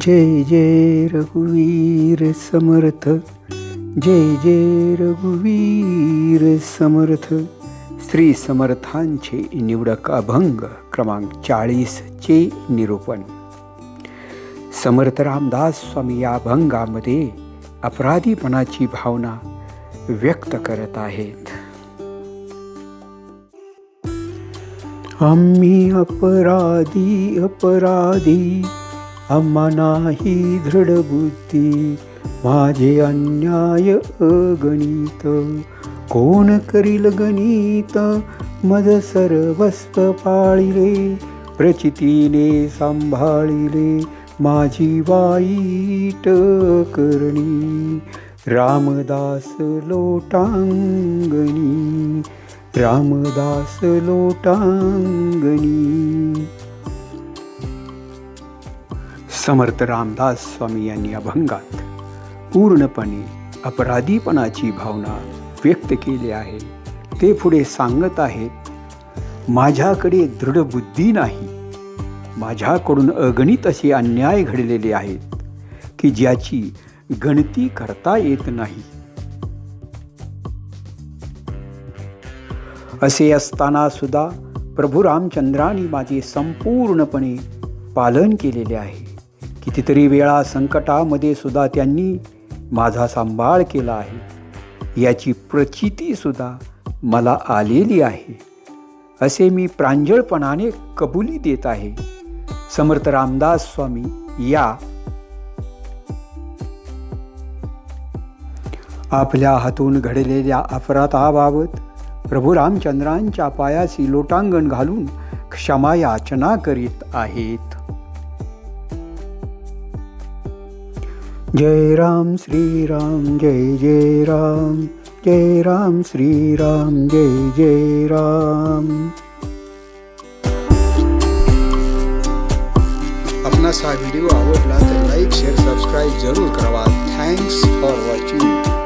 जय जय रघुवीर समर्थ जय जय रघुवीर समर्थ. श्री समर्थांचे निवडक अभंग क्रमांक चाळीसचे निरूपण. समर्थ रामदास स्वामी या अभंगामध्ये अपराधीपणाची भावना व्यक्त करत आहेत. आम्ही अपराधी अपराधी अम्मा नाही दृढ बुद्धी माझे अन्याय अगणित. कोण करील गणित? मज सर्वस्व पाळिले प्रचितीने सांभाळिले माझी वाईट करणी. रामदास लोटांगणी रामदास लोटांगणी. समर्थ रामदास स्वामी यांनी अभंगात पूर्णपणे अपराधीपणाची भावना व्यक्त केली आहे. ते पुढे सांगत आहेत माझ्याकडे दृढ बुद्धी नाही. माझ्याकडून अगणित असे अन्याय घडलेले आहेत की ज्याची गणती करता येत नाही. असे असताना सुद्धा प्रभू रामचंद्राने माझे संपूर्णपणे पालन केलेले आहे. कितीतरी वेळा संकटामध्ये सुद्धा त्यांनी माझा सांभाळ केला आहे. याची प्रचितीसुद्धा मला आलेली आहे. असे मी प्रांजळपणाने कबुली देत आहे. समर्थ रामदास स्वामी या. आपल्या हातून घडलेल्या अपराधाबाबत प्रभू रामचंद्रांच्या पायाशी लोटांगण घालून क्षमा याचना करीत आहेत. जय राम, श्री राम, जय जय राम जय राम, श्री राम, जय जय राम। अपना सा वीडियो आवडला तर लाईक शेअर सबस्क्राईब ज़रूर करवा। Thanks for watching